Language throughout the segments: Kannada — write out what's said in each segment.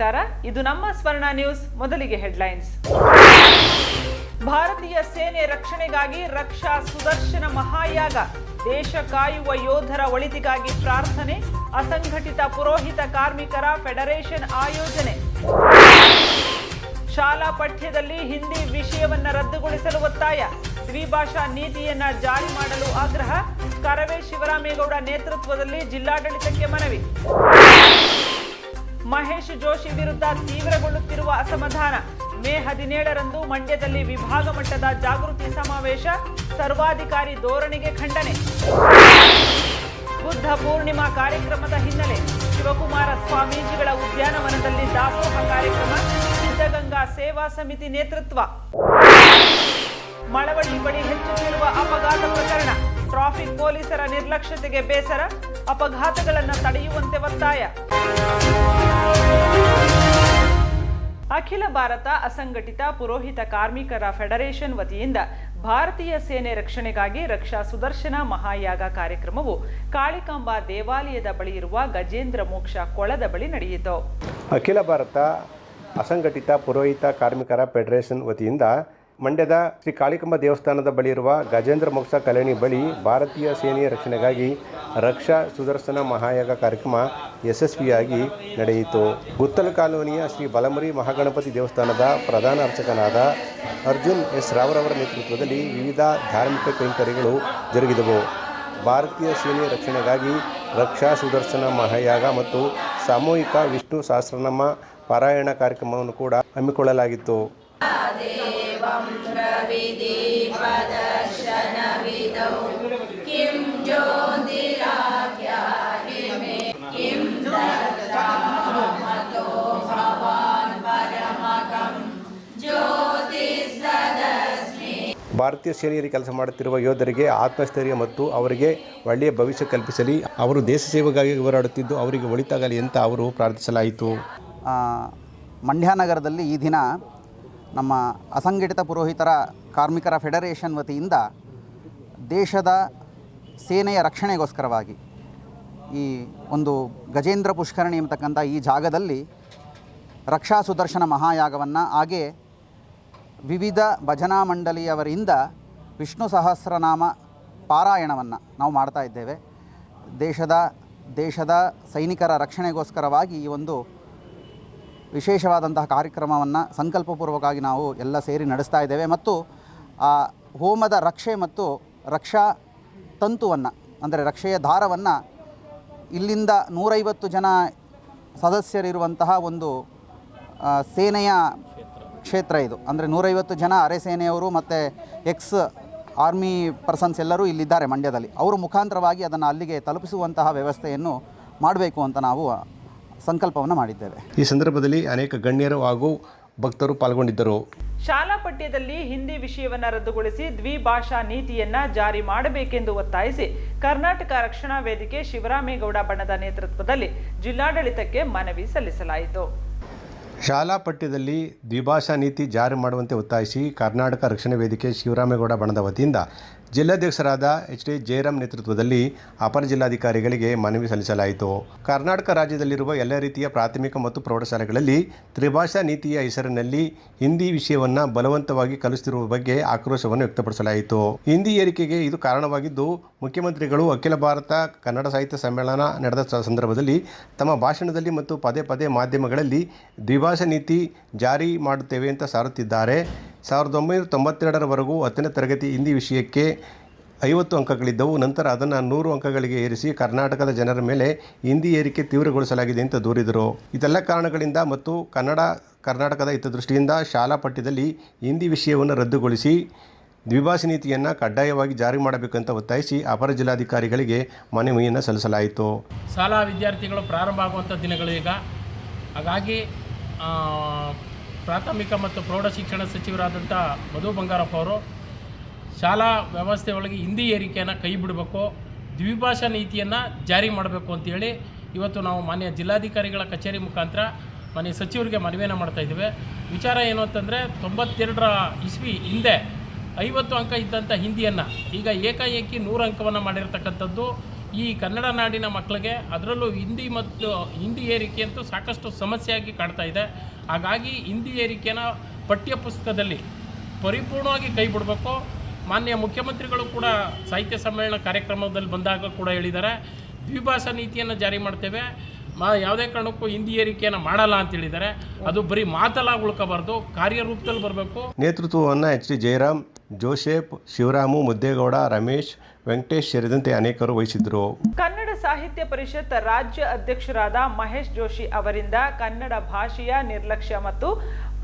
ನಮಸ್ಕಾರ. ಇದು ನಮ್ಮ ಸ್ವರ್ಣ ನ್ಯೂಸ್, ಮೊದಲಿಗೆ ಹೆಡ್ಲೈನ್ಸ್. ಭಾರತೀಯ ಸೇನೆ ರಕ್ಷಣೆಗಾಗಿ ರಕ್ಷಾ ಸುದರ್ಶನ ಮಹಾಯಾಗ ದೇಶ ಕಾಯುವ ಯೋಧರ ಒಳಿತಿಗಾಗಿ ಪ್ರಾರ್ಥನೆ, ಅಸಂಘಟಿತ ಪುರೋಹಿತ ಕಾರ್ಮಿಕರ ಫೆಡರೇಷನ್ ಆಯೋಜನೆ. ಶಾಲಾ ಪಠ್ಯದಲ್ಲಿ ಹಿಂದಿ ವಿಷಯವನ್ನ ರದ್ದುಗೊಳಿಸಲು ಒತ್ತಾಯ. ದ್ವಿಭಾಷಾ ನೀತಿಯನ್ನ ಜಾರಿ ಮಾಡಲು ಆಗ್ರಹ. ಕರವೇ ಶಿವರಾಮೇಗೌಡ ನೇತೃತ್ವದಲ್ಲಿ ಜಿಲ್ಲಾಡಳಿತಕ್ಕೆ ಮನವಿ. ಮಹೇಶ್ ಜೋಶಿ ವಿರುದ್ಧ ತೀವ್ರಗೊಳ್ಳುತ್ತಿರುವ ಅಸಮಾಧಾನ. ಮೇ ಹದಿನೇಳರಂದು ಮಂಡ್ಯದಲ್ಲಿ ವಿಭಾಗ ಮಟ್ಟದ ಜಾಗೃತಿ ಸಮಾವೇಶ, ಸರ್ವಾಧಿಕಾರಿ ಧೋರಣೆಗೆ ಖಂಡನೆ. ಬುದ್ಧ ಪೂರ್ಣಿಮಾ ಕಾರ್ಯಕ್ರಮದ ಹಿನ್ನೆಲೆ ಶಿವಕುಮಾರ ಸ್ವಾಮೀಜಿಗಳ ಉದ್ಯಾನವನದಲ್ಲಿ ದಾಸೋಹ ಕಾರ್ಯಕ್ರಮ, ಸಿದ್ಧಗಂಗಾ ಸೇವಾ ಸಮಿತಿ ನೇತೃತ್ವ. ಮಳವಳ್ಳಿ ಬಳಿ ಹೆಚ್ಚುತ್ತಿರುವ ಅಪಘಾತ ಪ್ರಕರಣ. ಟ್ರಾಫಿಕ್ ಪೊಲೀಸರ ನಿರ್ಲಕ್ಷ್ಯತೆಗೆ ಬೇಸರ. ಅಪಘಾತಗಳನ್ನು ತಡೆಯುವಂತೆ ಒತ್ತಾಯ. ಅಖಿಲ ಭಾರತ ಅಸಂಘಟಿತ ಪುರೋಹಿತ ಕಾರ್ಮಿಕರ ಫೆಡರೇಷನ್ ವತಿಯಿಂದ ಭಾರತೀಯ ಸೇನೆ ರಕ್ಷಣೆಗಾಗಿ ರಕ್ಷಾ ಸುದರ್ಶನ ಮಹಾಯಾಗ ಕಾರ್ಯಕ್ರಮವು ಕಾಳಿಕಾಂಬಾ ದೇವಾಲಯದ ಬಳಿ ಇರುವ ಗಜೇಂದ್ರ ಮೋಕ್ಷ ಕೊಳದ ಬಳಿ ನಡೆಯಿತು. ಅಖಿಲ ಭಾರತ ಅಸಂಘಟಿತ ಪುರೋಹಿತ ಕಾರ್ಮಿಕರ ಫೆಡರೇಷನ್ ವತಿಯಿಂದ ಮಂಡ್ಯದ ಶ್ರೀ ಕಾಳಿಕಂಬ ದೇವಸ್ಥಾನದ ಬಳಿ ಇರುವ ಗಜೇಂದ್ರ ಮೋಕ್ಷ ಕಲ್ಯಾಣಿ ಬಳಿ ಭಾರತೀಯ ಸೇನೆಯ ರಕ್ಷಣೆಗಾಗಿ ರಕ್ಷಾ ಸುದರ್ಶನ ಮಹಾಯಾಗ ಕಾರ್ಯಕ್ರಮ ಯಶಸ್ವಿಯಾಗಿ ನಡೆಯಿತು. ಗುತ್ತಲ ಕಾಲೋನಿಯ ಶ್ರೀ ಬಲಮರಿ ಮಹಾಗಣಪತಿ ದೇವಸ್ಥಾನದ ಪ್ರಧಾನ ಅರ್ಚಕನಾದ ಅರ್ಜುನ್ ಎಸ್ ರಾವ್ರವರ ನೇತೃತ್ವದಲ್ಲಿ ವಿವಿಧ ಧಾರ್ಮಿಕ ಕೈಂಕರ್ಯಗಳು ಜರುಗಿದವು. ಭಾರತೀಯ ಸೇನೆಯ ರಕ್ಷಣೆಗಾಗಿ ರಕ್ಷಾ ಸುದರ್ಶನ ಮಹಾಯಾಗ ಮತ್ತು ಸಾಮೂಹಿಕ ವಿಷ್ಣು ಸಹಸ್ರನಾಮ ಪಾರಾಯಣ ಕಾರ್ಯಕ್ರಮವನ್ನು ಕೂಡ ಹಮ್ಮಿಕೊಳ್ಳಲಾಗಿತ್ತು. ಭಾರತೀಯ ಸೇನೆಯಲ್ಲಿ ಕೆಲಸ ಮಾಡುತ್ತಿರುವ ಯೋಧರಿಗೆ ಆತ್ಮಸ್ಥೈರ್ಯ ಮತ್ತು ಅವರಿಗೆ ಒಳ್ಳೆಯ ಭವಿಷ್ಯ ಕಲ್ಪಿಸಲಿ. ಅವರು ದೇಶ ಸೇವೆಗಾಗಿ ಹೋರಾಡುತ್ತಿದ್ದು ಅವರಿಗೆ ಒಳಿತಾಗಲಿ ಅಂತ ಅವರು ಪ್ರಾರ್ಥಿಸಲಾಯಿತು. ಮಂಡ್ಯ ನಗರದಲ್ಲಿ ಈ ದಿನ ನಮ್ಮ ಅಸಂಘಟಿತ ಪುರೋಹಿತರ ಕಾರ್ಮಿಕರ ಫೆಡರೇಷನ್ ವತಿಯಿಂದ ದೇಶದ ಸೇನೆಯ ರಕ್ಷಣೆಗೋಸ್ಕರವಾಗಿ ಈ ಒಂದು ಗಜೇಂದ್ರ ಪುಷ್ಕರಣಿ ಎಂಬತಕ್ಕಂಥ ಈ ಜಾಗದಲ್ಲಿ ರಕ್ಷಾ ಸುದರ್ಶನ ಮಹಾಯಾಗವನ್ನು ಹಾಗೆ ವಿವಿಧ ಭಜನಾ ಮಂಡಳಿಯವರಿಂದ ವಿಷ್ಣು ಸಹಸ್ರನಾಮ ಪಾರಾಯಣವನ್ನು ನಾವು ಮಾಡ್ತಾ ಇದ್ದೇವೆ. ದೇಶದ ದೇಶದ ಸೈನಿಕರ ರಕ್ಷಣೆಗೋಸ್ಕರವಾಗಿ ಈ ಒಂದು ವಿಶೇಷವಾದಂತಹ ಕಾರ್ಯಕ್ರಮವನ್ನು ಸಂಕಲ್ಪಪೂರ್ವಕವಾಗಿ ನಾವು ಎಲ್ಲ ಸೇರಿ ನಡೆಸ್ತಾ ಇದ್ದೇವೆ ಮತ್ತು ಆ ಹೋಮದ ರಕ್ಷೆ ಮತ್ತು ರಕ್ಷಾ ತಂತುವನ್ನು, ಅಂದರೆ ರಕ್ಷೆಯ ದಾರವನ್ನು ಇಲ್ಲಿಂದ ನೂರೈವತ್ತು ಜನ ಸದಸ್ಯರಿರುವಂತಹ ಒಂದು ಸೇನೆಯ ಕ್ಷೇತ್ರ ಇದು. ಅಂದರೆ ನೂರೈವತ್ತು ಜನ ಅರೆ ಸೇನೆಯವರು ಮತ್ತು ಎಕ್ಸ್ ಆರ್ಮಿ ಪರ್ಸನ್ಸ್ ಎಲ್ಲರೂ ಇಲ್ಲಿದ್ದಾರೆ ಮಂಡ್ಯದಲ್ಲಿ. ಅವರು ಮುಖಾಂತರವಾಗಿ ಅದನ್ನು ಅಲ್ಲಿಗೆ ತಲುಪಿಸುವಂತಹ ವ್ಯವಸ್ಥೆಯನ್ನು ಮಾಡಬೇಕು ಅಂತ ನಾವು ಸಂಕಲ್ಪವನ್ನು ಮಾಡಿದ್ದೇವೆ. ಈ ಸಂದರ್ಭದಲ್ಲಿ ಅನೇಕ ಗಣ್ಯರು ಹಾಗೂ ಭಕ್ತರು ಪಾಲ್ಗೊಂಡಿದ್ದರು. ಶಾಲಾ ಪಠ್ಯದಲ್ಲಿ ಹಿಂದಿ ವಿಷಯವನ್ನು ರದ್ದುಗೊಳಿಸಿ ದ್ವಿಭಾಷಾ ನೀತಿಯನ್ನ ಜಾರಿ ಮಾಡಬೇಕೆಂದು ಒತ್ತಾಯಿಸಿ ಕರ್ನಾಟಕ ರಕ್ಷಣಾ ವೇದಿಕೆ ಶಿವರಾಮೇಗೌಡ ಬಣದ ನೇತೃತ್ವದಲ್ಲಿ ಜಿಲ್ಲಾಡಳಿತಕ್ಕೆ ಮನವಿ ಸಲ್ಲಿಸಲಾಯಿತು. ಶಾಲಾ ಪಠ್ಯದಲ್ಲಿ ದ್ವಿಭಾಷಾ ನೀತಿ ಜಾರಿ ಮಾಡುವಂತೆ ಒತ್ತಾಯಿಸಿ ಕರ್ನಾಟಕ ರಕ್ಷಣಾ ವೇದಿಕೆ ಶಿವರಾಮೇಗೌಡ ಬಣದ ವತಿಯಿಂದ ಜಿಲ್ಲಾಧ್ಯಕ್ಷರಾದ ಎಚ್ ಡಿ ಜಯರಾಮ್ ನೇತೃತ್ವದಲ್ಲಿ ಅಪರ ಜಿಲ್ಲಾಧಿಕಾರಿಗಳಿಗೆ ಮನವಿ ಸಲ್ಲಿಸಲಾಯಿತು. ಕರ್ನಾಟಕ ರಾಜ್ಯದಲ್ಲಿರುವ ಎಲ್ಲ ರೀತಿಯ ಪ್ರಾಥಮಿಕ ಮತ್ತು ಪ್ರೌಢಶಾಲೆಗಳಲ್ಲಿ ತ್ರಿಭಾಷಾ ನೀತಿಯ ಹೆಸರಿನಲ್ಲಿ ಹಿಂದಿ ವಿಷಯವನ್ನು ಬಲವಂತವಾಗಿ ಕಲಿಸುತ್ತಿರುವ ಬಗ್ಗೆ ಆಕ್ರೋಶವನ್ನು ವ್ಯಕ್ತಪಡಿಸಲಾಯಿತು. ಹಿಂದಿ ಏರಿಕೆಗೆ ಇದು ಕಾರಣವಾಗಿದ್ದು, ಮುಖ್ಯಮಂತ್ರಿಗಳು ಅಖಿಲ ಭಾರತ ಕನ್ನಡ ಸಾಹಿತ್ಯ ಸಮ್ಮೇಳನ ನಡೆದ ಸಂದರ್ಭದಲ್ಲಿ ತಮ್ಮ ಭಾಷಣದಲ್ಲಿ ಮತ್ತು ಪದೇ ಪದೇ ಮಾಧ್ಯಮಗಳಲ್ಲಿ ದ್ವಿಭಾಷಾ ನೀತಿ ಜಾರಿ ಮಾಡುತ್ತೇವೆ ಅಂತ ಸಾರುತ್ತಿದ್ದಾರೆ. ಸಾವಿರದ ಒಂಬೈನೂರ ತೊಂಬತ್ತೆರಡರವರೆಗೂ ಹತ್ತನೇ ತರಗತಿ ಹಿಂದಿ ವಿಷಯಕ್ಕೆ ಐವತ್ತು ಅಂಕಗಳಿದ್ದವು. ನಂತರ ಅದನ್ನು ನೂರು ಅಂಕಗಳಿಗೆ ಏರಿಸಿ ಕರ್ನಾಟಕದ ಜನರ ಮೇಲೆ ಹಿಂದಿ ಏರಿಕೆ ತೀವ್ರಗೊಳಿಸಲಾಗಿದೆ ಅಂತ ದೂರಿದರು. ಇದೆಲ್ಲ ಕಾರಣಗಳಿಂದ ಮತ್ತು ಕನ್ನಡ, ಕರ್ನಾಟಕದ ಹಿತದೃಷ್ಟಿಯಿಂದ ಶಾಲಾ ಪಠ್ಯದಲ್ಲಿ ಹಿಂದಿ ವಿಷಯವನ್ನು ರದ್ದುಗೊಳಿಸಿ ದ್ವಿಭಾಷೆ ನೀತಿಯನ್ನು ಕಡ್ಡಾಯವಾಗಿ ಜಾರಿ ಮಾಡಬೇಕಂತ ಒತ್ತಾಯಿಸಿ ಅಪರ ಜಿಲ್ಲಾಧಿಕಾರಿಗಳಿಗೆ ಮನವಿಯನ್ನು ಸಲ್ಲಿಸಲಾಯಿತು. ಶಾಲಾ ವಿದ್ಯಾರ್ಥಿಗಳು ಪ್ರಾರಂಭ ಆಗುವಂಥ ದಿನಗಳು ಈಗ. ಹಾಗಾಗಿ ಪ್ರಾಥಮಿಕ ಮತ್ತು ಪ್ರೌಢ ಶಿಕ್ಷಣ ಸಚಿವರಾದಂಥ ಮಧು ಬಂಗಾರಪ್ಪ ಅವರು ಶಾಲಾ ವ್ಯವಸ್ಥೆ ಒಳಗೆ ಹಿಂದಿ ಏರಿಕೆಯನ್ನು ಕೈ ಬಿಡಬೇಕು, ದ್ವಿಭಾಷಾ ನೀತಿಯನ್ನು ಜಾರಿ ಮಾಡಬೇಕು ಅಂತೇಳಿ ಇವತ್ತು ನಾವು ಮಾನ್ಯ ಜಿಲ್ಲಾಧಿಕಾರಿಗಳ ಕಚೇರಿ ಮುಖಾಂತರ ಮಾನ್ಯ ಸಚಿವರಿಗೆ ಮನವಿಯನ್ನು ಮಾಡ್ತಾ ಇದ್ದೇವೆ. ವಿಚಾರ ಏನು ಅಂತಂದರೆ ತೊಂಬತ್ತೆರಡರ ಇಸ್ವಿ ಹಿಂದೆ ಐವತ್ತು ಅಂಕ ಇದ್ದಂಥ ಹಿಂದಿಯನ್ನು ಈಗ ಏಕಾಏಕಿ ನೂರು ಅಂಕವನ್ನು ಮಾಡಿರ್ತಕ್ಕಂಥದ್ದು ಈ ಕನ್ನಡ ನಾಡಿನ ಮಕ್ಕಳಿಗೆ ಅದರಲ್ಲೂ ಹಿಂದಿ ಮತ್ತು ಹಿಂದಿ ಏರಿಕೆ ಅಂತೂ ಸಾಕಷ್ಟು ಸಮಸ್ಯೆಯಾಗಿ ಕಾಡ್ತಾ ಇದೆ. ಹಾಗಾಗಿ ಹಿಂದಿ ಏರಿಕೆನ ಪಠ್ಯ ಪುಸ್ತಕದಲ್ಲಿ ಪರಿಪೂರ್ಣವಾಗಿ ಕೈ ಬಿಡಬೇಕು. ಮಾನ್ಯ ಮುಖ್ಯಮಂತ್ರಿಗಳು ಕೂಡ ಸಾಹಿತ್ಯ ಸಮ್ಮೇಳನ ಕಾರ್ಯಕ್ರಮದಲ್ಲಿ ಬಂದಾಗ ಕೂಡ ಹೇಳಿದ್ದಾರೆ. ದ್ವಿಭಾಷಾ ನೀತಿಯನ್ನು ಜಾರಿ ಮಾಡ್ತೇವೆ. ಮಾ ಯಾವುದೇ ಕಾರಣಕ್ಕೂ ಹಿಂದಿ ಏರಿಕೆಯನ್ನು ಮಾಡಲ್ಲ ಅಂತ ಹೇಳಿದ್ದಾರೆ. ಅದು ಬರೀ ಮಾತಲ್ಲಾಗಿ ಉಳ್ಕೋಬಾರ್ದು ಕಾರ್ಯರೂಪದಲ್ಲಿ ಬರಬೇಕು. ನೇತೃತ್ವವನ್ನು H D Jayaram Joseph Shivaramu Muddegowda Ramesh Venkatesh ಸೇರಿದಂತೆ ಅನೇಕರು ವಹಿಸಿದ್ರು ಕನ್ನಡ ಸಾಹಿತ್ಯ ಪರಿಷತ್ ರಾಜ್ಯ ಅಧ್ಯಕ್ಷರಾದ ಮಹೇಶ್ ಜೋಶಿ ಅವರಿಂದ ಕನ್ನಡ ಭಾಷೆಯ ನಿರ್ಲಕ್ಷ್ಯ ಮತ್ತು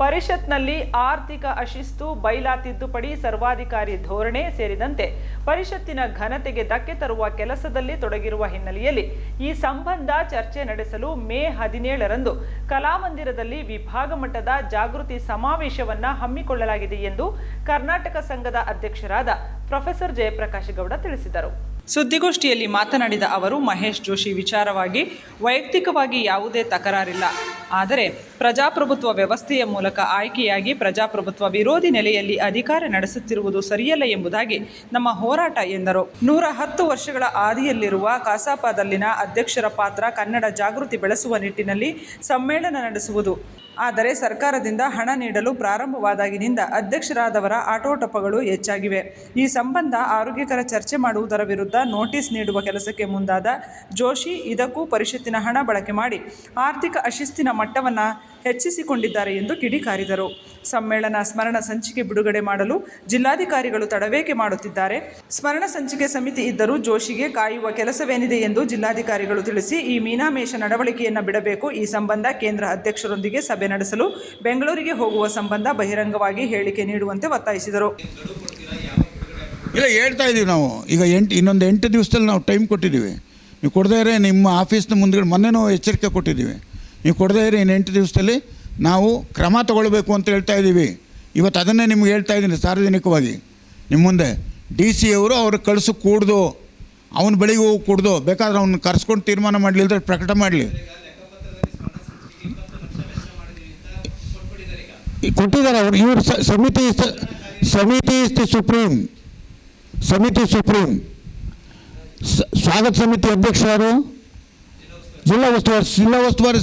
ಪರಿಷತ್ನಲ್ಲಿ ಆರ್ಥಿಕ ಅಶಿಸ್ತು, ಬೈಲಾ ತಿದ್ದುಪಡಿ, ಸರ್ವಾಧಿಕಾರಿ ಧೋರಣೆ ಸೇರಿದಂತೆ ಪರಿಷತ್ತಿನ ಘನತೆಗೆ ಧಕ್ಕೆ ತರುವ ಕೆಲಸದಲ್ಲಿ ತೊಡಗಿರುವ ಹಿನ್ನೆಲೆಯಲ್ಲಿ ಈ ಸಂಬಂಧ ಚರ್ಚೆ ನಡೆಸಲು ಮೇ ಹದಿನೇಳರಂದು ಕಲಾಮಂದಿರದಲ್ಲಿ ವಿಭಾಗ ಮಟ್ಟದ ಜಾಗೃತಿ ಸಮಾವೇಶವನ್ನ ಹಮ್ಮಿಕೊಳ್ಳಲಾಗಿದೆ ಎಂದು ಕರ್ನಾಟಕ ಸಂಘದ ಅಧ್ಯಕ್ಷರಾದ ಪ್ರೊಫೆಸರ್ ಜಯಪ್ರಕಾಶ್ ಗೌಡ ತಿಳಿಸಿದರು. ಸುದ್ದಿಗೋಷ್ಠಿಯಲ್ಲಿ ಮಾತನಾಡಿದ ಅವರು, ಮಹೇಶ್ ಜೋಶಿ ವಿಚಾರವಾಗಿ ವೈಯಕ್ತಿಕವಾಗಿ ಯಾವುದೇ ತಕರಾರಿಲ್ಲ. ಆದರೆ ಪ್ರಜಾಪ್ರಭುತ್ವ ವ್ಯವಸ್ಥೆಯ ಮೂಲಕ ಆಯ್ಕೆಯಾಗಿ ಪ್ರಜಾಪ್ರಭುತ್ವ ವಿರೋಧಿ ನೆಲೆಯಲ್ಲಿ ಅಧಿಕಾರ ನಡೆಸುತ್ತಿರುವುದು ಸರಿಯಲ್ಲ ಎಂಬುದಾಗಿ ನಮ್ಮ ಹೋರಾಟ ಎಂದರು. ನೂರ ಹತ್ತು ವರ್ಷಗಳ ಆದಿಯಲ್ಲಿರುವ ಕಸಾಪದಲ್ಲಿನ ಅಧ್ಯಕ್ಷರ ಪಾತ್ರ ಕನ್ನಡ ಜಾಗೃತಿ ಬೆಳೆಸುವ ನಿಟ್ಟಿನಲ್ಲಿ ಸಮ್ಮೇಳನ ನಡೆಸುವುದು. ಆದರೆ ಸರ್ಕಾರದಿಂದ ಹಣ ನೀಡಲು ಪ್ರಾರಂಭವಾದಾಗಿನಿಂದ ಅಧ್ಯಕ್ಷರಾದವರ ಆಟೋಟಪಗಳು ಹೆಚ್ಚಾಗಿವೆ. ಈ ಸಂಬಂಧ ಆರೋಗ್ಯಕರ ಚರ್ಚೆ ಮಾಡುವುದರ ವಿರುದ್ಧ ನೋಟಿಸ್ ನೀಡುವ ಕೆಲಸಕ್ಕೆ ಮುಂದಾದ ಜೋಶಿ ಇದಕ್ಕೂ ಪರಿಷತ್ತಿನ ಹಣ ಬಳಕೆ ಮಾಡಿ ಆರ್ಥಿಕ ಅಶಿಸ್ತಿನ ಮಟ್ಟವನ್ನು ಹೆಚ್ಚಿಸಿಕೊಂಡಿದ್ದಾರೆ ಎಂದು ಕಿಡಿಕಾರಿದರು ಸಮ್ಮೇಳನ ಸ್ಮರಣ ಸಂಚಿಕೆ ಬಿಡುಗಡೆ ಮಾಡಲು ಜಿಲ್ಲಾಧಿಕಾರಿಗಳು ತಡವೇಕೆ ಮಾಡುತ್ತಿದ್ದಾರೆ. ಸ್ಮರಣ ಸಂಚಿಕೆ ಸಮಿತಿ ಇದ್ದರೂ ಜೋಶಿಗೆ ಕಾಯುವ ಕೆಲಸವೇನಿದೆ ಎಂದು ಜಿಲ್ಲಾಧಿಕಾರಿಗಳು ತಿಳಿಸಿ ಈ ಮೀನಾಮೇಷ ನಡವಳಿಕೆಯನ್ನು ಬಿಡಬೇಕು. ಈ ಸಂಬಂಧ ಕೇಂದ್ರ ಅಧ್ಯಕ್ಷರೊಂದಿಗೆ ಸಭೆ ನಡೆಸಲು ಬೆಂಗಳೂರಿಗೆ ಹೋಗುವ ಸಂಬಂಧ ಬಹಿರಂಗವಾಗಿ ಹೇಳಿಕೆ ನೀಡುವಂತೆ ಒತ್ತಾಯಿಸಿದರು. ಇಲ್ಲ, ಹೇಳ್ತಾ ಇದ್ದೀವಿ ನಾವು. ಈಗ ಎಂಟು, ಇನ್ನೊಂದು ಎಂಟು ದಿವಸದಲ್ಲಿ ನಾವು ಟೈಮ್ ಕೊಟ್ಟಿದ್ದೀವಿ. ನೀವು ಕೊಡದೇ ಇರೋ ನಿಮ್ಮ ಆಫೀಸ್ನ ಮುಂದ್ಗಡೆ ಮೊನ್ನೆನೂ ಎಚ್ಚರಿಕೆ ಕೊಟ್ಟಿದ್ದೀವಿ. ನೀವು ಕೊಡದೇ ಇರಿ, ಇನ್ನು ಎಂಟು ದಿವಸದಲ್ಲಿ ನಾವು ಕ್ರಮ ತಗೊಳ್ಬೇಕು ಅಂತ ಹೇಳ್ತಾ ಇದ್ದೀವಿ. ಇವತ್ತು ಅದನ್ನೇ ನಿಮ್ಗೆ ಹೇಳ್ತಾ ಇದ್ದೀನಿ ಸಾರ್ವಜನಿಕವಾಗಿ. ನಿಮ್ಮ ಮುಂದೆ ಡಿ ಸಿ ಅವರು ಅವ್ರಿಗೆ ಕಳಿಸು ಕೂಡ್ದು, ಅವನ ಬಳಿಗೆ ಹೋಗಿ ಕೂಡ್ದು, ಬೇಕಾದ್ರೆ ಅವ್ನು ಕರ್ಸ್ಕೊಂಡು ತೀರ್ಮಾನ ಮಾಡಲಿ ಇಲ್ದ್ರೆ ಪ್ರಕಟ ಮಾಡಲಿ. ಕೊಟ್ಟಿದ್ದಾರೆ, ಅವ್ರು ಇವರು ಸಮಿತಿ ಸಮಿತಿ ಇಸ್ ದಿ ಸುಪ್ರೀಂ. ಸಮಿತಿ ಸುಪ್ರೀಂ. ಸ್ವಾಗತ ಸಮಿತಿ ಅಧ್ಯಕ್ಷರು ಜಿಲ್ಲಾ ಉಸ್ತುವಾರಿ ಜಿಲ್ಲಾ ಉಸ್ತುವಾರಿ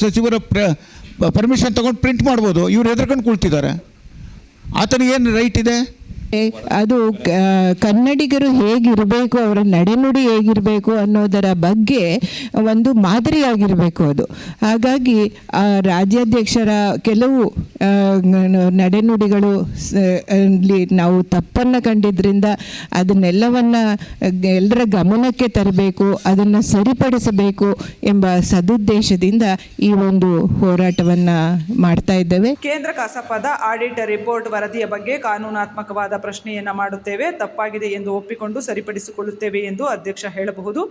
ಸಚಿವರ ಪರ್ಮಿಷನ್ ತಗೊಂಡು ಪ್ರಿಂಟ್ ಮಾಡ್ಬೋದು. ಇವ್ರು ಹೆದರ್ಕೊಂಡು ಕುಳ್ತಿದ್ದಾರೆ. ಆತನಿಗೇನು ರೈಟ್ ಇದೆ? ಅದು ಕನ್ನಡಿಗರು ಹೇಗಿರಬೇಕು, ಅವರ ನಡೆನುಡಿ ಹೇಗಿರಬೇಕು ಅನ್ನೋದರ ಬಗ್ಗೆ ಒಂದು ಮಾದರಿಯಾಗಿರಬೇಕು ಅದು. ಹಾಗಾಗಿ, ಆ, ರಾಜ್ಯಾಧ್ಯಕ್ಷರ ಕೆಲವು ನಡೆನುಡಿಗಳು ಅಲ್ಲಿ ನಾವು ತಪ್ಪನ್ನು ಕಂಡಿದ್ದರಿಂದ ಅದನ್ನೆಲ್ಲವನ್ನು ಎಲ್ಲರ ಗಮನಕ್ಕೆ ತರಬೇಕು, ಅದನ್ನು ಸರಿಪಡಿಸಬೇಕು ಎಂಬ ಸದುದ್ದೇಶದಿಂದ ಈ ಒಂದು ಹೋರಾಟವನ್ನು ಮಾಡ್ತಾ ಇದ್ದೇವೆ. ಕೇಂದ್ರ ಕಸಾಪದ ಆಡಿಟ್ ರಿಪೋರ್ಟ್ ವರದಿಯ ಬಗ್ಗೆ ಕಾನೂನಾತ್ಮಕವಾದ ಪ್ರಶ್ನೆಯನ್ನ ಮಾಡುತ್ತೇವೆ, ತಪ್ಪಾಗಿದೆ ಎಂದು ಒಪ್ಪಿಕೊಂಡು ಸರಿಪಡಿಸಿಕೊಳ್ಳುತ್ತೇವೆ ಎಂದು ಅಧ್ಯಕ್ಷ ಹೇಳಬಹುದು.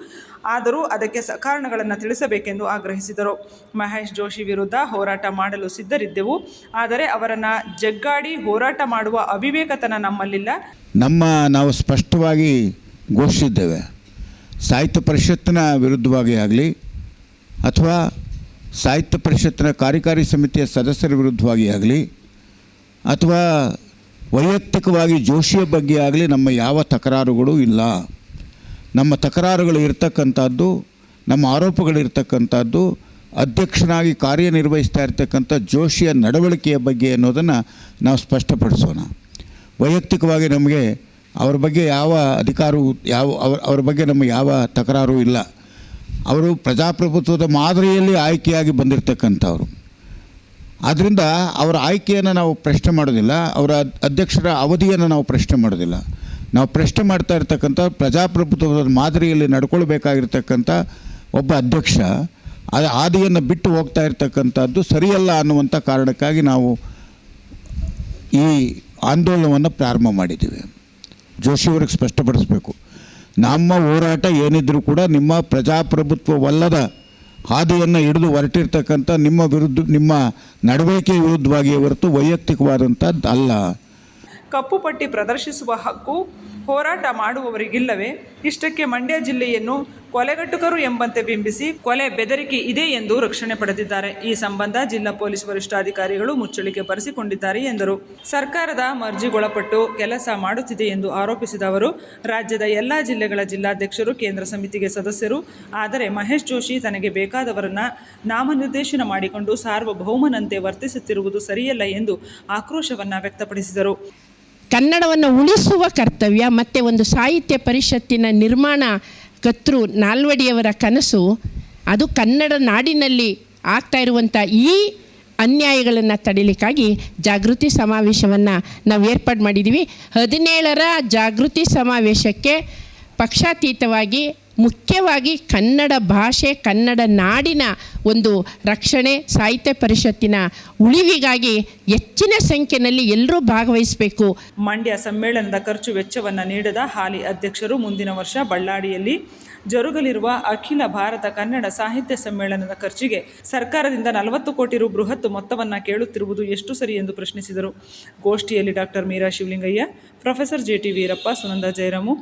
ಆದರೂ ಅದಕ್ಕೆ ಕಾರಣಗಳನ್ನು ತಿಳಿಸಬೇಕೆಂದು ಆಗ್ರಹಿಸಿದರು. ಮಹೇಶ್ ಜೋಶಿ ವಿರುದ್ಧ ಹೋರಾಟ ಮಾಡಲು ಸಿದ್ಧರಿದ್ದೆವು. ಆದರೆ ಅವರನ್ನು ಜಗ್ಗಾಡಿ ಹೋರಾಟ ಮಾಡುವ ಅವಿವೇಕತನ ನಮ್ಮಲ್ಲಿಲ್ಲ. ನಮ್ಮ, ನಾವು ಸ್ಪಷ್ಟವಾಗಿ ಘೋಷಿಸಿದ್ದೇವೆ. ಸಾಹಿತ್ಯ ಪರಿಷತ್ತಿನ ವಿರುದ್ಧವಾಗಿ ಆಗಲಿ, ಅಥವಾ ಸಾಹಿತ್ಯ ಪರಿಷತ್ತಿನ ಕಾರ್ಯಕಾರಿ ಸಮಿತಿಯ ಸದಸ್ಯರ ವಿರುದ್ಧವಾಗಿ ಆಗಲಿ, ಅಥವಾ ವೈಯಕ್ತಿಕವಾಗಿ ಜೋಶಿಯ ಬಗ್ಗೆ ಆಗಲಿ ನಮ್ಮ ಯಾವ ತಕರಾರುಗಳು ಇಲ್ಲ. ನಮ್ಮ ತಕರಾರುಗಳು ಇರ್ತಕ್ಕಂಥದ್ದು, ನಮ್ಮ ಆರೋಪಗಳಿರ್ತಕ್ಕಂಥದ್ದು ಅಧ್ಯಕ್ಷನಾಗಿ ಕಾರ್ಯನಿರ್ವಹಿಸ್ತಾ ಇರ್ತಕ್ಕಂಥ ಜೋಶಿಯ ನಡವಳಿಕೆಯ ಬಗ್ಗೆ ಅನ್ನೋದನ್ನು ನಾವು ಸ್ಪಷ್ಟಪಡಿಸೋಣ. ವೈಯಕ್ತಿಕವಾಗಿ ನಮಗೆ ಅವ್ರ ಬಗ್ಗೆ ಯಾವ ಅಧಿಕಾರವು, ಯಾವ, ಅವ್ರ ಅವ್ರ ಬಗ್ಗೆ ನಮಗೆ ಯಾವ ತಕರಾರು ಇಲ್ಲ. ಅವರು ಪ್ರಜಾಪ್ರಭುತ್ವದ ಮಾದರಿಯಲ್ಲಿ ಆಯ್ಕೆಯಾಗಿ ಬಂದಿರತಕ್ಕಂಥವ್ರು. ಆದ್ದರಿಂದ ಅವರ ಆಯ್ಕೆಯನ್ನು ನಾವು ಪ್ರಶ್ನೆ ಮಾಡೋದಿಲ್ಲ, ಅವರ ಅಧ್ಯಕ್ಷರ ಅವಧಿಯನ್ನು ನಾವು ಪ್ರಶ್ನೆ ಮಾಡೋದಿಲ್ಲ. ನಾವು ಪ್ರಶ್ನೆ ಮಾಡ್ತಾ ಇರ್ತಕ್ಕಂಥ ಪ್ರಜಾಪ್ರಭುತ್ವದ ಮಾದರಿಯಲ್ಲಿ ನಡ್ಕೊಳ್ಬೇಕಾಗಿರ್ತಕ್ಕಂಥ ಒಬ್ಬ ಅಧ್ಯಕ್ಷ ಅದು ಹಾದಿಯನ್ನು ಬಿಟ್ಟು ಹೋಗ್ತಾ ಇರ್ತಕ್ಕಂಥದ್ದು ಸರಿಯಲ್ಲ ಅನ್ನುವಂಥ ಕಾರಣಕ್ಕಾಗಿ ನಾವು ಈ ಆಂದೋಲನವನ್ನು ಪ್ರಾರಂಭ ಮಾಡಿದ್ದೀವಿ. ಜೋಶಿಯವ್ರಿಗೆ ಸ್ಪಷ್ಟಪಡಿಸಬೇಕು. ನಮ್ಮ ಹೋರಾಟ ಏನಿದ್ರೂ ಕೂಡ ನಿಮ್ಮ ಪ್ರಜಾಪ್ರಭುತ್ವವಲ್ಲದ ಹಾದಿಯನ್ನು ಹಿಡಿದು ಹೊರಟಿರ್ತಕ್ಕಂಥ ನಿಮ್ಮ ವಿರುದ್ಧ, ನಿಮ್ಮ ನಡವಳಿಕೆ ವಿರುದ್ಧವಾಗಿ ಹೊರತು ವೈಯಕ್ತಿಕವಾದಂಥದ್ದು ಅಲ್ಲ. ಕಪ್ಪು ಪಟ್ಟಿ ಪ್ರದರ್ಶಿಸುವ ಹಕ್ಕು ಹೋರಾಟ ಮಾಡುವವರಿಗಿಲ್ಲವೇ? ಇಷ್ಟಕ್ಕೆ ಮಂಡ್ಯ ಜಿಲ್ಲೆಯನ್ನು ಕೊಲೆಗಟ್ಟುಕರು ಎಂಬಂತೆ ಬಿಂಬಿಸಿ ಕೊಲೆ ಬೆದರಿಕೆ ಇದೆ ಎಂದು ರಕ್ಷಣೆ ಪಡೆದಿದ್ದಾರೆ. ಈ ಸಂಬಂಧ ಜಿಲ್ಲಾ ಪೊಲೀಸ್ ವರಿಷ್ಠಾಧಿಕಾರಿಗಳು ಮುಚ್ಚಳಿಕೆ ಬರೆಸಿಕೊಂಡಿದ್ದಾರೆ ಎಂದರು. ಸರ್ಕಾರದ ಮರ್ಜಿಗೊಳಪಟ್ಟು ಕೆಲಸ ಮಾಡುತ್ತಿದೆ ಎಂದು ಆರೋಪಿಸಿದ ಅವರು, ರಾಜ್ಯದ ಎಲ್ಲ ಜಿಲ್ಲೆಗಳ ಜಿಲ್ಲಾಧ್ಯಕ್ಷರು, ಕೇಂದ್ರ ಸಮಿತಿಗೆ ಸದಸ್ಯರು, ಆದರೆ ಮಹೇಶ್ ಜೋಶಿ ತನಗೆ ಬೇಕಾದವರನ್ನ ನಾಮನಿರ್ದೇಶನ ಮಾಡಿಕೊಂಡು ಸಾರ್ವಭೌಮನಂತೆ ವರ್ತಿಸುತ್ತಿರುವುದು ಸರಿಯಲ್ಲ ಎಂದು ಆಕ್ರೋಶವನ್ನ ವ್ಯಕ್ತಪಡಿಸಿದರು. ಕನ್ನಡವನ್ನು ಉಳಿಸುವ ಕರ್ತವ್ಯ, ಮತ್ತೆ ಒಂದು ಸಾಹಿತ್ಯ ಪರಿಷತ್ತಿನ ನಿರ್ಮಾಣ ಕರ್ತೃ ನಾಲ್ವಡಿಯವರ ಕನಸು, ಅದು ಕನ್ನಡ ನಾಡಿನಲ್ಲಿ ಆಗ್ತಾ ಇರುವಂಥ ಈ ಅನ್ಯಾಯಗಳನ್ನು ತಡಿಲಿಕ್ಕಾಗಿ ಜಾಗೃತಿ ಸಮಾವೇಶವನ್ನು ನಾವು ಏರ್ಪಾಡು ಮಾಡಿದ್ದೀವಿ ಹದಿನೇಳರ ಜಾಗೃತಿ ಸಮಾವೇಶಕ್ಕೆ ಪಕ್ಷಾತೀತವಾಗಿ ಮುಖ್ಯವಾಗಿ ಕನ್ನಡ ಭಾಷೆ, ಕನ್ನಡ ನಾಡಿನ ಒಂದು ರಕ್ಷಣೆ, ಸಾಹಿತ್ಯ ಪರಿಷತ್ತಿನ ಉಳಿವಿಗಾಗಿ ಹೆಚ್ಚಿನ ಸಂಖ್ಯೆಯಲ್ಲಿ ಎಲ್ಲರೂ ಭಾಗವಹಿಸಬೇಕು. ಮಂಡ್ಯ ಸಮ್ಮೇಳನದ ಖರ್ಚು ವೆಚ್ಚವನ್ನು ನೀಡದ ಹಾಲಿ ಅಧ್ಯಕ್ಷರು ಮುಂದಿನ ವರ್ಷ ಬಳ್ಳಾರಿಯಲ್ಲಿ ಜರುಗಲಿರುವ ಅಖಿಲ ಭಾರತ ಕನ್ನಡ ಸಾಹಿತ್ಯ ಸಮ್ಮೇಳನದ ಖರ್ಚಿಗೆ ಸರ್ಕಾರದಿಂದ ನಲವತ್ತು ಕೋಟಿ ರು ಬೃಹತ್ ಮೊತ್ತವನ್ನು ಕೇಳುತ್ತಿರುವುದು ಎಷ್ಟು ಸರಿ ಎಂದು ಪ್ರಶ್ನಿಸಿದರು. ಗೋಷ್ಠಿಯಲ್ಲಿ doctor Meera Shivalingaiah, professor J T Veerappa, Sunanda Jayaramu,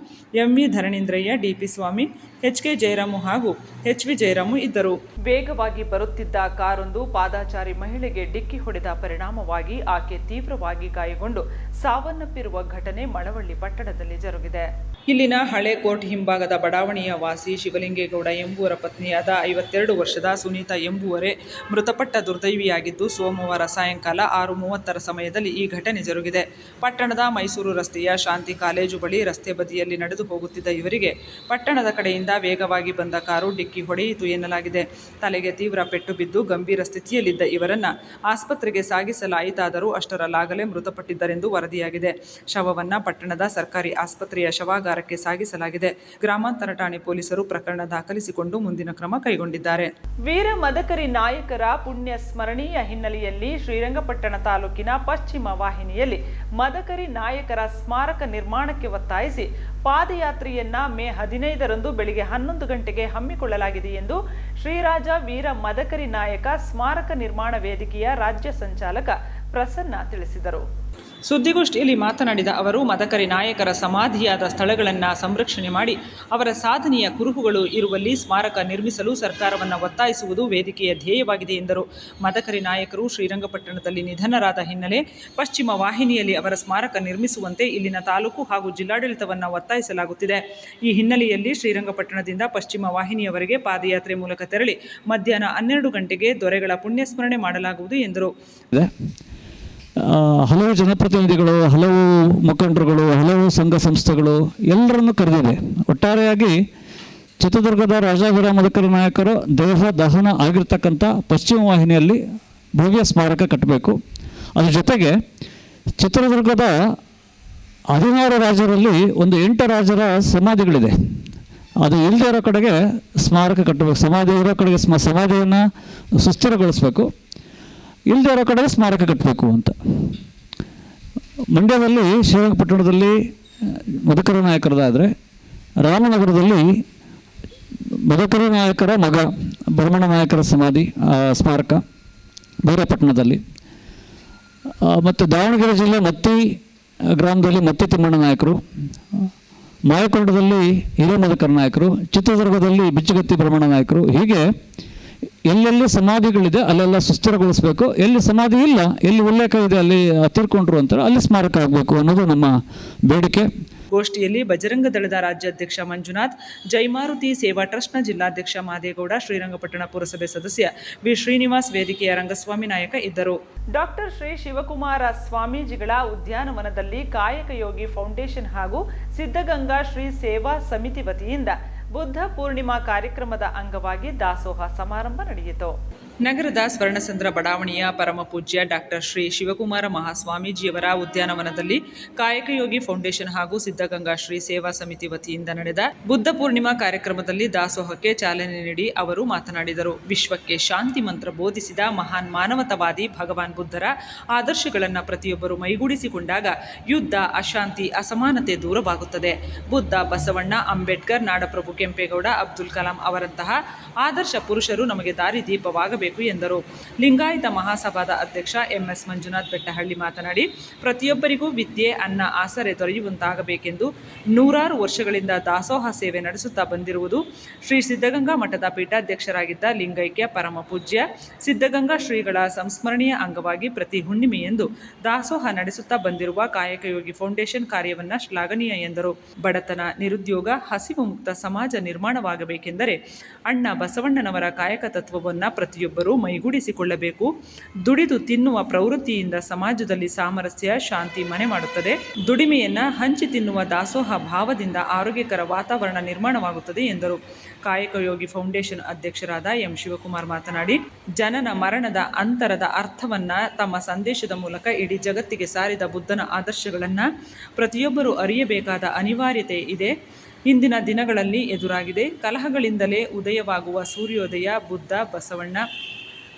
M V Dharanindraiah, D P Swamy, H K Jayaramu ಹಾಗೂ ಎಚ್ ವಿ ಜಯರಾಮು ಇದ್ದರು. ವೇಗವಾಗಿ ಬರುತ್ತಿದ್ದ ಕಾರೊಂದು ಪಾದಾಚಾರಿ ಮಹಿಳೆಗೆ ಡಿಕ್ಕಿ ಹೊಡೆದ ಪರಿಣಾಮವಾಗಿ ಆಕೆ ತೀವ್ರವಾಗಿ ಗಾಯಗೊಂಡು ಸಾವನ್ನಪ್ಪಿರುವ ಘಟನೆ ಮಳವಳ್ಳಿ ಪಟ್ಟಣದಲ್ಲಿ ಜರುಗಿದೆ. ಇಲ್ಲಿನ ಹಳೆ ಕೋರ್ಟ್ ಹಿಂಭಾಗದ ಬಡಾವಣೆಯ ವಾಸಿ ಶಿವಲಿಂಗೇಗೌಡ ಎಂಬುವರ ಪತ್ನಿಯಾದ ಐವತ್ತೆರಡು ವರ್ಷದ ಸುನೀತಾ ಎಂಬುವರೇ ಮೃತಪಟ್ಟ ದುರ್ದೈವಿಯಾಗಿದ್ದು, ಸೋಮವಾರ ಸಾಯಂಕಾಲ ಆರು ಮೂವತ್ತರ ಸಮಯದಲ್ಲಿ ಈ ಘಟನೆ ಜರುಗಿದೆ. ಪಟ್ಟಣದ ಮೈಸೂರು ರಸ್ತೆಯ ಶಾಂತಿ ಕಾಲೇಜು ಬಳಿ ರಸ್ತೆ ಬದಿಯಲ್ಲಿ ನಡೆದು ಹೋಗುತ್ತಿದ್ದ ಇವರಿಗೆ ಪಟ್ಟಣದ ಕಡೆಯಿಂದ ವೇಗವಾಗಿ ಬಂದ ಕಾರು ಡಿಕ್ಕಿ ಹೊಡೆಯಿತು ಎನ್ನಲಾಗಿದೆ. ತಲೆಗೆ ತೀವ್ರ ಪೆಟ್ಟು ಬಿದ್ದು ಗಂಭೀರ ಸ್ಥಿತಿಯಲ್ಲಿದ್ದ ಇವರನ್ನ ಆಸ್ಪತ್ರೆಗೆ ಸಾಗಿಸಲಾಯಿತಾದರೂ ಅಷ್ಟರಲ್ಲಾಗಲೇ ಮೃತಪಟ್ಟಿದ್ದರೆಂದು ವರದಿಯಾಗಿದೆ. ಶವವನ್ನ ಪಟ್ಟಣದ ಸರ್ಕಾರಿ ಆಸ್ಪತ್ರೆಯ ಶವಾಗಾರಕ್ಕೆ ಸಾಗಿಸಲಾಗಿದೆ. ಗ್ರಾಮಾಂತರ ಠಾಣೆ ಪೊಲೀಸರು ಪ್ರಕರಣ ದಾಖಲಿಸಿಕೊಂಡು ಮುಂದಿನ ಕ್ರಮ ಕೈಗೊಂಡಿದ್ದಾರೆ. ವೀರ ಮದಕರಿ ನಾಯಕರ ಪುಣ್ಯ ಸ್ಮರಣೀಯ ಹಿನ್ನೆಲೆಯಲ್ಲಿ ಶ್ರೀರಂಗಪಟ್ಟಣ ತಾಲೂಕಿನ ಪಶ್ಚಿಮ ವಾಹಿನಿಯಲ್ಲಿ ಮದಕರಿ ನಾಯಕರ ಸ್ಮಾರಕ ನಿರ್ಮಾಣಕ್ಕೆ ಒತ್ತಾಯಿಸಿ ಪಾದಯಾತ್ರೆಯನ್ನ ಮೇ ಹದಿನೈದರಂದು ಬೆಳಿಗ್ಗೆ ಹನ್ನೊಂದು ಗಂಟೆಗೆ ಹಮ್ಮಿಕೊಳ್ಳಲಾಗಿದೆ ಎಂದು ಶ್ರೀರಾಜ ವೀರ ಮದಕರಿ ನಾಯಕ ಸ್ಮಾರಕ ನಿರ್ಮಾಣ ವೇದಿಕೆಯ ರಾಜ್ಯ ಸಂಚಾಲಕ ಪ್ರಸನ್ನ ತಿಳಿಸಿದರು. ಸುದ್ದಿಗೋಷ್ಠಿಯಲ್ಲಿ ಮಾತನಾಡಿದ ಅವರು, ಮದಕರಿ ನಾಯಕರ ಸಮಾಧಿಯಾದ ಸ್ಥಳಗಳನ್ನು ಸಂರಕ್ಷಣೆ ಮಾಡಿ ಅವರ ಸಾಧನೆಯ ಕುರುಹುಗಳು ಇರುವಲ್ಲಿ ಸ್ಮಾರಕ ನಿರ್ಮಿಸಲು ಸರ್ಕಾರವನ್ನು ಒತ್ತಾಯಿಸುವುದು ವೇದಿಕೆಯ ಧ್ಯೇಯವಾಗಿದೆ ಎಂದರು. ಮದಕರಿ ನಾಯಕರು ಶ್ರೀರಂಗಪಟ್ಟಣದಲ್ಲಿ ನಿಧನರಾದ ಹಿನ್ನೆಲೆ ಪಶ್ಚಿಮ ವಾಹಿನಿಯಲ್ಲಿ ಅವರ ಸ್ಮಾರಕ ನಿರ್ಮಿಸುವಂತೆ ಇಲ್ಲಿನ ತಾಲೂಕು ಹಾಗೂ ಜಿಲ್ಲಾಡಳಿತವನ್ನು ಒತ್ತಾಯಿಸಲಾಗುತ್ತಿದೆ. ಈ ಹಿನ್ನೆಲೆಯಲ್ಲಿ ಶ್ರೀರಂಗಪಟ್ಟಣದಿಂದ ಪಶ್ಚಿಮ ವಾಹಿನಿಯವರೆಗೆ ಪಾದಯಾತ್ರೆ ಮೂಲಕ ತೆರಳಿ ಮಧ್ಯಾಹ್ನ ಹನ್ನೆರಡು ಗಂಟೆಗೆ ದೊರೆಗಳ ಪುಣ್ಯಸ್ಮರಣೆ ಮಾಡಲಾಗುವುದು ಎಂದರು. ಹಲವು ಜನಪ್ರತಿನಿಧಿಗಳು, ಹಲವು ಮುಖಂಡರುಗಳು, ಹಲವು ಸಂಘ ಸಂಸ್ಥೆಗಳು ಎಲ್ಲರನ್ನು ಕರೆದಿದೆ. ಒಟ್ಟಾರೆಯಾಗಿ ಚಿತ್ರದುರ್ಗದ ರಾಜಾವೀರ ಮದಕರ ನಾಯಕರು ದೇಹ ದಹನ ಆಗಿರ್ತಕ್ಕಂಥ ಪಶ್ಚಿಮ ವಾಹಿನಿಯಲ್ಲಿ ಭವ್ಯ ಸ್ಮಾರಕ ಕಟ್ಟಬೇಕು. ಅದ್ರ ಜೊತೆಗೆ ಚಿತ್ರದುರ್ಗದ ಹದಿನಾರು ರಾಜರಲ್ಲಿ ಒಂದು ಎಂಟು ರಾಜರ ಸಮಾಧಿಗಳಿದೆ. ಅದು ಇಲ್ಲದೆ ಇರೋ ಕಡೆಗೆ ಸ್ಮಾರಕ ಕಟ್ಟಬೇಕು. ಸಮಾಧಿ ಇರೋ ಕಡೆಗೆ ಸ್ಮ, ಸಮಾಧಿಯನ್ನು ಸುಸ್ಥಿರಗೊಳಿಸಬೇಕು. ಇಲ್ಲದೆ ಇರೋ ಕಡೆ ಸ್ಮಾರಕ ಕಟ್ಟಬೇಕು ಅಂತ. ಮಂಡ್ಯದಲ್ಲಿ ಶ್ರೀರಂಗಪಟ್ಟಣದಲ್ಲಿ ಮಧುಕರ ನಾಯಕರದಾದರೆ, ರಾಮನಗರದಲ್ಲಿ ಮಧುಕರ ನಾಯಕರ ಮಗ ಭರಮಣ ನಾಯಕರ ಸಮಾಧಿ ಸ್ಮಾರಕ ಭೈರಪಟ್ಟಣದಲ್ಲಿ ಮತ್ತು ದಾವಣಗೆರೆ ಜಿಲ್ಲೆ ಮತ್ತಿ ಗ್ರಾಮದಲ್ಲಿ ಮತ್ತಿ ತಿಮ್ಮಣ್ಣ ನಾಯಕರು, ಮಾಯಕೊಂಡದಲ್ಲಿ ಹಿರೇಮಧುಕರ ನಾಯಕರು, ಚಿತ್ರದುರ್ಗದಲ್ಲಿ ಬಿಚ್ಚುಗತ್ತಿ ಬ್ರಹ್ಮಣ ನಾಯಕರು, ಹೀಗೆ ಎಲ್ಲೆಲ್ಲಿ ಸಮಾಧಿಗಳಿದೆ ಅಲ್ಲೆಲ್ಲ ಸುಸ್ಥಿರಗೊಳಿಸಬೇಕು. ಎಲ್ಲಿ ಸಮಾಧಿ ಇಲ್ಲ ಎಲ್ಲಿ ಉಲ್ಲೇಖ ಇದೆ ಅಲ್ಲಿ ತೀರ್ಕೊಂಡ್ರು ಅಂತಾರೆ ಅಲ್ಲಿ ಸ್ಮಾರಕ ಆಗಬೇಕು ಅನ್ನೋದು ನಮ್ಮ ಬೇಡಿಕೆ. ಗೋಷ್ಠಿಯಲ್ಲಿ ಬಜರಂಗ ದಳದ ರಾಜ್ಯಾಧ್ಯಕ್ಷ ಮಂಜುನಾಥ್ ಜೈಮಾರುತಿ ಸೇವಾ ಟ್ರಸ್ಟ್ನ ಜಿಲ್ಲಾಧ್ಯಕ್ಷ ಮಾದೇಗೌಡ ಶ್ರೀರಂಗಪಟ್ಟಣ ಪುರಸಭೆ ಸದಸ್ಯ ವಿ. ಶ್ರೀನಿವಾಸ್ ವೇದಿಕೆಯ ರಂಗಸ್ವಾಮಿ ನಾಯಕ ಇದ್ದರು. ಡಾಕ್ಟರ್ ಶ್ರೀ. ಶಿವಕುಮಾರ ಸ್ವಾಮೀಜಿಗಳ ಉದ್ಯಾನವನದಲ್ಲಿ ಕಾಯಕ ಯೋಗಿ ಫೌಂಡೇಶನ್ ಹಾಗೂ ಸಿದ್ಧಗಂಗಾ ಶ್ರೀ ಸೇವಾ ಸಮಿತಿ ವತಿಯಿಂದ ಬುದ್ಧ ಪೂರ್ಣಿಮಾ ಕಾರ್ಯಕ್ರಮದ ಅಂಗವಾಗಿ ದಾಸೋಹ ಸಮಾರಂಭ ನಡೆಯಿತು. ನಗರದ ಸ್ವರ್ಣಸಂದ್ರ ಬಡಾವಣೆಯ ಪರಮ ಪೂಜ್ಯ ಡಾಕ್ಟರ್ ಶ್ರೀ ಶಿವಕುಮಾರ ಮಹಾಸ್ವಾಮೀಜಿಯವರ ಉದ್ಯಾನವನದಲ್ಲಿ ಕಾಯಕಯೋಗಿ ಫೌಂಡೇಶನ್ ಹಾಗೂ ಸಿದ್ಧಗಂಗಾ ಶ್ರೀ ಸೇವಾ ಸಮಿತಿ ವತಿಯಿಂದ ನಡೆದ ಬುದ್ಧ ಪೂರ್ಣಿಮಾ ಕಾರ್ಯಕ್ರಮದಲ್ಲಿ ದಾಸೋಹಕ್ಕೆ ಚಾಲನೆ ನೀಡಿ ಅವರು ಮಾತನಾಡಿದರು. ವಿಶ್ವಕ್ಕೆ ಶಾಂತಿ ಮಂತ್ರ ಬೋಧಿಸಿದ ಮಹಾನ್ ಮಾನವತವಾದಿ ಭಗವಾನ್ ಬುದ್ಧರ ಆದರ್ಶಗಳನ್ನು ಪ್ರತಿಯೊಬ್ಬರು ಮೈಗೂಡಿಸಿಕೊಂಡಾಗ ಯುದ್ಧ, ಅಶಾಂತಿ, ಅಸಮಾನತೆ ದೂರವಾಗುತ್ತದೆ. ಬುದ್ಧ ಬಸವಣ್ಣ ಅಂಬೇಡ್ಕರ್, ನಾಡಪ್ರಭು ಕೆಂಪೇಗೌಡ, ಅಬ್ದುಲ್ ಕಲಾಂ ಅವರಂತಹ ಆದರ್ಶ ಪುರುಷರು ನಮಗೆ ದಾರಿದೀಪವಾಗಬೇಕು. ಮಾಡಬೇಕು ಎಂದರು. ಲಿಂಗಾಯತ ಮಹಾಸಭಾದ ಅಧ್ಯಕ್ಷ ಎಂಎಸ್ ಮಂಜುನಾಥ್ ಬೆಟ್ಟಹಳ್ಳಿ ಮಾತನಾಡಿ, ಪ್ರತಿಯೊಬ್ಬರಿಗೂ ವಿದ್ಯೆ, ಅನ್ನ, ಆಸರೆ ದೊರೆಯುವಂತಾಗಬೇಕೆಂದು ನೂರಾರು ವರ್ಷಗಳಿಂದ ದಾಸೋಹ ಸೇವೆ ನಡೆಸುತ್ತಾ ಬಂದಿರುವುದು ಶ್ರೀ ಸಿದ್ಧಗಂಗಾ ಮಠದ ಪೀಠಾಧ್ಯಕ್ಷರಾಗಿದ್ದ ಲಿಂಗೈಕ್ಯ ಪರಮ ಪೂಜ್ಯ ಸಿದ್ಧಗಂಗಾ ಶ್ರೀಗಳ ಸಂಸ್ಮರಣೀಯ ಅಂಗವಾಗಿ ಪ್ರತಿ ಹುಣ್ಣಿಮೆಯಂದು ದಾಸೋಹ ನಡೆಸುತ್ತಾ ಬಂದಿರುವ ಕಾಯಕಯೋಗಿ ಫೌಂಡೇಶನ್ ಕಾರ್ಯವನ್ನ ಶ್ಲಾಘನೀಯ ಎಂದರು. ಬಡತನ, ನಿರುದ್ಯೋಗ, ಹಸಿವು ಮುಕ್ತ ಸಮಾಜ ನಿರ್ಮಾಣವಾಗಬೇಕೆಂದರೆ ಅಣ್ಣ ಬಸವಣ್ಣನವರ ಕಾಯಕ ತತ್ವವನ್ನ ಪ್ರತಿಯೊಬ್ಬರೂ ಮೈಗೂಡಿಸಿಕೊಳ್ಳಬೇಕು. ದುಡಿದು ತಿನ್ನುವ ಪ್ರವೃತ್ತಿಯಿಂದ ಸಮಾಜದಲ್ಲಿ ಸಾಮರಸ್ಯ, ಶಾಂತಿ ಮನೆ ಮಾಡುತ್ತದೆ. ದುಡಿಮೆಯನ್ನು ಹಂಚಿ ತಿನ್ನುವ ದಾಸೋಹ ಭಾವದಿಂದ ಆರೋಗ್ಯಕರ ವಾತಾವರಣ ನಿರ್ಮಾಣವಾಗುತ್ತದೆ ಎಂದರು. ಕಾಯಕಯೋಗಿ ಫೌಂಡೇಶನ್ ಅಧ್ಯಕ್ಷರಾದ ಎಂ ಶಿವಕುಮಾರ್ ಮಾತನಾಡಿ, ಜನನ ಮರಣದ ಅಂತರದ ಅರ್ಥವನ್ನ ತಮ್ಮ ಸಂದೇಶದ ಮೂಲಕ ಇಡೀ ಜಗತ್ತಿಗೆ ಸಾರಿದ ಬುದ್ಧನ ಆದರ್ಶಗಳನ್ನ ಪ್ರತಿಯೊಬ್ಬರೂ ಅರಿಯಬೇಕಾದ ಅನಿವಾರ್ಯತೆ ಇದೆ. ಇಂದಿನ ದಿನಗಳಲ್ಲಿ ಎದುರಾಗಿದೆ. ಕಲಹಗಳಿಂದಲೇ ಉದಯವಾಗುವ ಸೂರ್ಯೋದಯ ಬುದ್ಧ ಬಸವಣ್ಣ.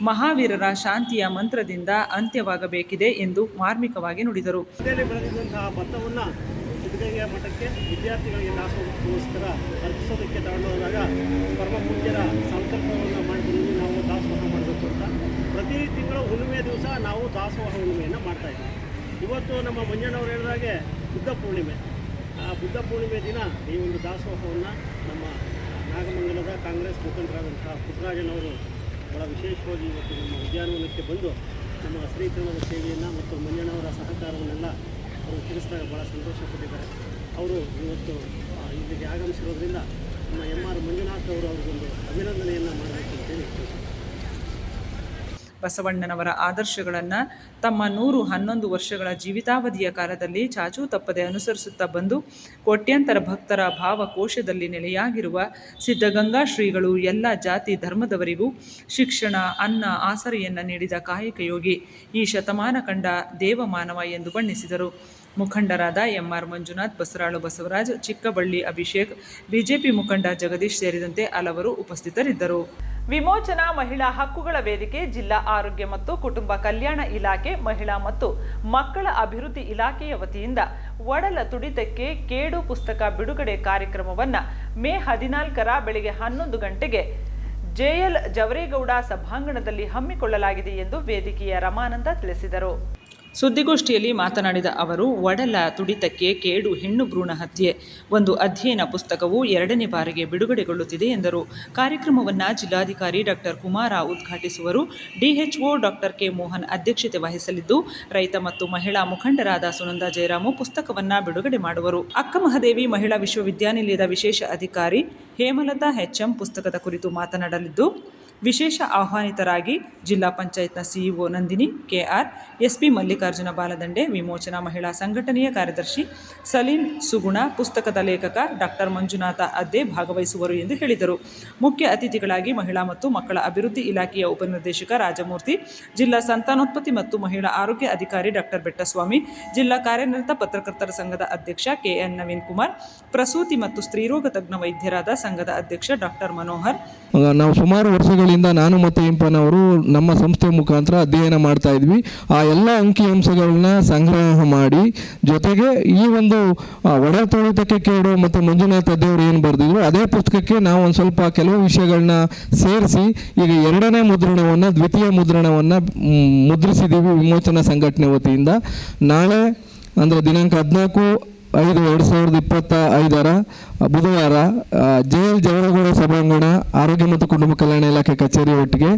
ಮಹಾವೀರರ ಶಾಂತಿಯ ಮಂತ್ರದಿಂದ ಅಂತ್ಯವಾಗಬೇಕಿದೆ ಎಂದು ಮಾರ್ಮಿಕವಾಗಿ ನುಡಿದರು. ಸಿದ್ಧಗಂಗೆಯ ಮಠಕ್ಕೆ ವಿದ್ಯಾರ್ಥಿಗಳಿಗೆ ದಾಸೋಹಕ್ಕೋಸ್ಕರ ಅರ್ಪಿಸೋದಕ್ಕೆ ತಗೊಂಡೋದಾಗ ಪರಮ ಪೂಜ್ಯರ ಸಂಕಲ್ಪವನ್ನು ಮಾಡಿಕೊಂಡು ನಾವು ದಾಸೋಹ ಮಾಡಬೇಕು ಅಂತ. ಪ್ರತಿ ತಿಂಗಳು ಹುಣ್ಣಿಮೆ ದಿವಸ ನಾವು ದಾಸೋಹ ಹುಣ್ಣಿಮೆಯನ್ನು ಮಾಡ್ತಾ ಇದ್ದೀವಿ. ಇವತ್ತು ನಮ್ಮ ಮಂಜಣ್ಣವ್ರು ಹೇಳಿದಾಗೆ ಬುದ್ಧ ಪೂರ್ಣಿಮೆ. ಆ ಬುದ್ಧ ಪೂರ್ಣಿಮೆ ದಿನ ಈ ಒಂದು ದಾಸೋಹವನ್ನು ನಮ್ಮ ನಾಗಮಂಗಲದ ಕಾಂಗ್ರೆಸ್ ಮುಖಂಡರಾದಂಥ ಪುಟ್ಟರಾಜನವರು ಬಹಳ ವಿಶೇಷವಾಗಿ ಇವತ್ತು ನಮ್ಮ ಉದ್ಯಾನವನಕ್ಕೆ ಬಂದು ನಮ್ಮ ಶ್ರೀಕರಣದ ಸೇವೆಯನ್ನು ಮತ್ತು ಮಂಜಣ್ಣವರ ಸಹಕಾರವನ್ನೆಲ್ಲ ಅವರು ತಿಳಿಸಿದಾಗ ಭಾಳ ಸಂತೋಷಪಟ್ಟಿದ್ದಾರೆ ಅವರು ಇವತ್ತು ಇಲ್ಲಿಗೆ ಆಗಮಿಸಿರೋದ್ರಿಂದ ನಮ್ಮ ಎಂ ಆರ್ ಮಂಜುನಾಥ್ ಅವರು ಅವ್ರಿಗೊಂದು ಅಭಿನಂದನೆಯನ್ನು ಮಾಡಬೇಕು ಅಂತೇಳಿ. ಬಸವಣ್ಣನವರ ಆದರ್ಶಗಳನ್ನು ತಮ್ಮ ನೂರು ಹನ್ನೊಂದು ವರ್ಷಗಳ ಜೀವಿತಾವಧಿಯ ಕಾಲದಲ್ಲಿ ಚಾಚೂ ತಪ್ಪದೆ ಅನುಸರಿಸುತ್ತಾ ಬಂದು ಕೋಟ್ಯಂತರ ಭಕ್ತರ ಭಾವಕೋಶದಲ್ಲಿ ನೆಲೆಯಾಗಿರುವ ಸಿದ್ಧಗಂಗಾ ಶ್ರೀಗಳು ಎಲ್ಲ ಜಾತಿ ಧರ್ಮದವರಿಗೂ ಶಿಕ್ಷಣ, ಅನ್ನ, ಆಸರೆಯನ್ನು ನೀಡಿದ ಕಾಯಕ ಯೋಗಿ ಈ ಶತಮಾನ ಕಂಡ ದೇವಮಾನವ ಎಂದು ಬಣ್ಣಿಸಿದರು. ಮುಖಂಡರಾದ ಎಂಆರ್ ಮಂಜುನಾಥ್ ಬಸರಾಳು ಬಸವರಾಜ್, ಚಿಕ್ಕಬಳ್ಳಿ ಅಭಿಷೇಕ್, ಬಿಜೆಪಿ ಮುಖಂಡ ಜಗದೀಶ್ ಸೇರಿದಂತೆ ಹಲವರು ಉಪಸ್ಥಿತರಿದ್ದರು. ವಿಮೋಚನಾ ಮಹಿಳಾ ಹಕ್ಕುಗಳ ವೇದಿಕೆ, ಜಿಲ್ಲಾ ಆರೋಗ್ಯ ಮತ್ತು ಕುಟುಂಬ ಕಲ್ಯಾಣ ಇಲಾಖೆ, ಮಹಿಳಾ ಮತ್ತು ಮಕ್ಕಳ ಅಭಿವೃದ್ಧಿ ಇಲಾಖೆಯ ವತಿಯಿಂದ ಒಡಲ ತುಡಿತಕ್ಕೆ ಕೇಡು ಪುಸ್ತಕ ಬಿಡುಗಡೆ ಕಾರ್ಯಕ್ರಮವನ್ನ ಮೇ ಹದಿನಾಲ್ಕರ ಬೆಳಗ್ಗೆ ಹನ್ನೊಂದು ಗಂಟೆಗೆ ಜೆಎಲ್ ಜವರೇಗೌಡ ಸಭಾಂಗಣದಲ್ಲಿ ಹಮ್ಮಿಕೊಳ್ಳಲಾಗಿದೆ ಎಂದು ವೇದಿಕೆಯ ರಮಾನಂದ ತಿಳಿಸಿದರು. ಸುದ್ದಿಗೋಷ್ಠಿಯಲ್ಲಿ ಮಾತನಾಡಿದ ಅವರು, ಒಡಲ ತುಡಿತಕ್ಕೆ ಕೇಡು ಹೆಣ್ಣು ಭ್ರೂಣ ಹತ್ಯೆ. ಒಂದು ಅಧ್ಯಯನ ಪುಸ್ತಕವು ಎರಡನೇ ಬಾರಿಗೆ ಬಿಡುಗಡೆಗೊಳ್ಳುತ್ತಿದೆ ಎಂದರು. ಕಾರ್ಯಕ್ರಮವನ್ನು ಜಿಲ್ಲಾಧಿಕಾರಿ ಡಾಕ್ಟರ್ ಕುಮಾರ ಉದ್ಘಾಟಿಸುವರು. DHO doctor K. ಮೋಹನ್ ಅಧ್ಯಕ್ಷತೆ ವಹಿಸಲಿದ್ದು, ರೈತ ಮತ್ತು ಮಹಿಳಾ ಮುಖಂಡರಾದ ಸುನಂದ ಜಯರಾಮು ಪುಸ್ತಕವನ್ನು ಬಿಡುಗಡೆ ಮಾಡುವರು. ಅಕ್ಕಮಹದೇವಿ ಮಹಿಳಾ ವಿಶ್ವವಿದ್ಯಾನಿಲಯದ ವಿಶೇಷ ಅಧಿಕಾರಿ ಹೇಮಲತಾ ಎಚ್ಎಂ ಪುಸ್ತಕದ ಕುರಿತು ಮಾತನಾಡಲಿದ್ದು ವಿಶೇಷ ಆಹ್ವಾನಿತರಾಗಿ ಜಿಲ್ಲಾ ಪಂಚಾಯತ್ನ CEO Nandini, KR, SP Mallikarjuna Baladande, ವಿಮೋಚನಾ ಮಹಿಳಾ ಸಂಘಟನೆಯ ಕಾರ್ಯದರ್ಶಿ ಸಲೀನ್ ಸುಗುಣ, ಪುಸ್ತಕದ ಲೇಖಕ ಡಾಕ್ಟರ್ ಮಂಜುನಾಥ ಅದ್ದೆ ಭಾಗವಹಿಸುವರು ಎಂದು ಹೇಳಿದರು. ಮುಖ್ಯ ಅತಿಥಿಗಳಾಗಿ ಮಹಿಳಾ ಮತ್ತು ಮಕ್ಕಳ ಅಭಿವೃದ್ಧಿ ಇಲಾಖೆಯ ಉಪನಿರ್ದೇಶಕ ರಾಜಮೂರ್ತಿ, ಜಿಲ್ಲಾ ಸಂತಾನೋತ್ಪತ್ತಿ ಮತ್ತು ಮಹಿಳಾ ಆರೋಗ್ಯ ಅಧಿಕಾರಿ ಡಾಕ್ಟರ್ ಬೆಟ್ಟಸ್ವಾಮಿ, ಜಿಲ್ಲಾ ಕಾರ್ಯನಿರತ ಪತ್ರಕರ್ತರ ಸಂಘದ ಅಧ್ಯಕ್ಷ ಕೆಎನ್ ನವೀನ್ ಕುಮಾರ್, ಪ್ರಸೂತಿ ಮತ್ತು ಸ್ತ್ರೀರೋಗ ತಜ್ಞ ವೈದ್ಯರಾದ ಸಂಘದ ಅಧ್ಯಕ್ಷ ಡಾಕ್ಟರ್ ಮನೋಹರ್. ನಾವು ಸುಮಾರು ವರ್ಷಗಳಿಂದ ನಾನು ಮತ್ತು ಇಂಪನವರು ನಮ್ಮ ಸಂಸ್ಥೆ ಮುಖಾಂತರ ಅಧ್ಯಯನ ಮಾಡ್ತಾ ಇದ್ವಿ. ಆ ಎಲ್ಲ ಅಂಕಿಅಂಶಗಳನ್ನ ಸಂಗ್ರಹ ಮಾಡಿ ಜೊತೆಗೆ ಈ ಒಂದು ಒಡತೊಳಿತಕ್ಕೆ ಒಡ ತೊಳಿತಕ್ಕೆ ಕೇಳು ಮತ್ತು ಮಂಜುನಾಥ ದೇವರು ಏನು ಬರೆದಿದ್ರು, ಅದೇ ಪುಸ್ತಕಕ್ಕೆ ನಾವು ಒಂದು ಸ್ವಲ್ಪ ಕೆಲವು ವಿಷಯಗಳನ್ನ ಸೇರಿಸಿ ಈಗ ಎರಡನೇ ಮುದ್ರಣವನ್ನು, ದ್ವಿತೀಯ ಮುದ್ರಣವನ್ನು ಮುದ್ರಿಸಿದ್ದೀವಿ ವಿಮೋಚನಾ ಸಂಘಟನೆ ವತಿಯಿಂದ. ನಾಳೆ ಅಂದರೆ ದಿನಾಂಕ ಹದಿನಾಲ್ಕು ಐದು ಎರಡು ಸಾವಿರದ ಇಪ್ಪತ್ತ ಐದರ ಬುಧವಾರ ಜೆಎಲ್ ಜವರಗೌಡ ಸಭಾಂಗಣ, ಆರೋಗ್ಯ ಮತ್ತು ಕುಟುಂಬ ಕಲ್ಯಾಣ ಇಲಾಖೆ ಕಚೇರಿ ಒಟ್ಟಿಗೆ